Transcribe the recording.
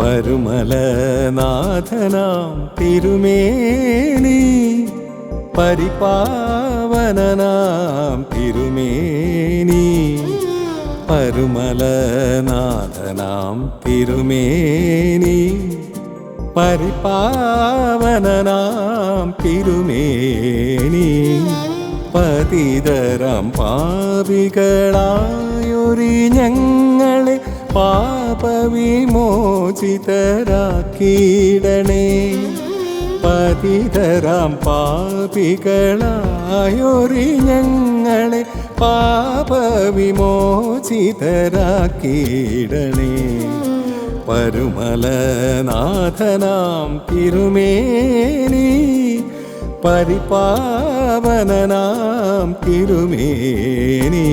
പരുമലനാഥനാം തിരുമേനി പരിപാവനനാം തിരുമേനി. പരുമലനാഥനാം തിരുമേനി പരിപാവനനാം തിരുമേനി. പതിതരം പാവികളായൊരി ഞങ്ങളെ പാപവിമോചിതരാക്കിയിടണേ പതിതരാം പാപികളായൊരി ഞങ്ങളെ പാപവിമോചിതരാക്കിയിടണേ പരുമലനാഥനാം തിരുമേനി പരിപാവനനാം തിരുമേനി.